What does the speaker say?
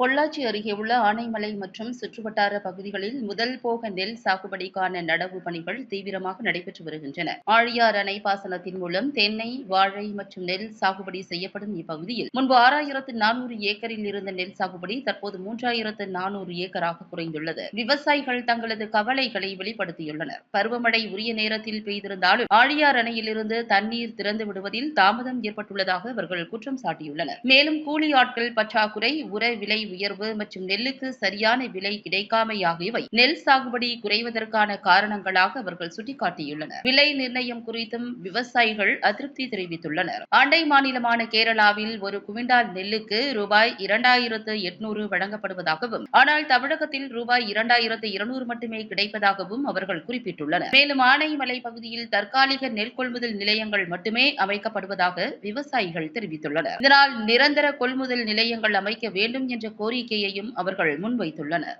பொள்ளாச்சி அருகே உள்ள ஆனைமலை மற்றும் சுற்றுவட்டார பகுதிகளில் முதல் போக நெல் சாகுபடிக்கான நடவு பணிகள் தீவிரமாக நடைபெற்று வருகின்றன. ஆழியார் அணை பாசனத்தின் மூலம் தென்னை வாழை மற்றும் நெல் சாகுபடி செய்யப்படும் இப்பகுதியில் முன்பு ஆறாயிரத்து நானூறு ஏக்கரில் இருந்த நெல் சாகுபடி தற்போது மூன்றாயிரத்து நானூறு ஏக்கராக குறைந்துள்ளது. விவசாயிகள் தங்களது கவலைகளை வெளிப்படுத்தியுள்ளனர். பருவமழை உரிய நேரத்தில் பெய்திருந்தாலும் ஆழியார் அணையிலிருந்து தண்ணீர் திறந்து விடுவதில் தாமதம் ஏற்பட்டுள்ளதாக அவர்கள் குற்றம் சாட்டியுள்ளனர். மேலும் கூலி ஆட்கள் பற்றாக்குறை உர விலை உயர்வு மற்றும் நெல்லுக்கு சரியான விலை கிடைக்காமை ஆகியவை நெல் சாகுபடி குறைவதற்கான காரணங்களாக அவர்கள் சுட்டிக்காட்டியுள்ளனர். விலை நிர்ணயம் குறித்தும் விவசாயிகள் அதிருப்தி தெரிவித்துள்ளனர். அண்டை மாநிலமான கேரளாவில் ஒரு குவிண்டால் நெல்லுக்கு ரூபாய் இரண்டாயிரத்து எட்நூறு வழங்கப்படுவதாகவும் ஆனால் தமிழகத்தில் ரூபாய் இரண்டாயிரத்து இருநூறு மட்டுமே கிடைப்பதாகவும் அவர்கள் குறிப்பிட்டுள்ளனர். மேலும் ஆனைமலை பகுதியில் தற்காலிக நெல் கொள்முதல் நிலையங்கள் மட்டுமே அமைக்கப்படுவதாக விவசாயிகள் தெரிவித்துள்ளனர். இதனால் நிரந்தர கொள்முதல் நிலையங்கள் அமைக்க வேண்டும் என்ற கோரிக்கையையும் அவர்கள் முன்வைத்துள்ளனர்.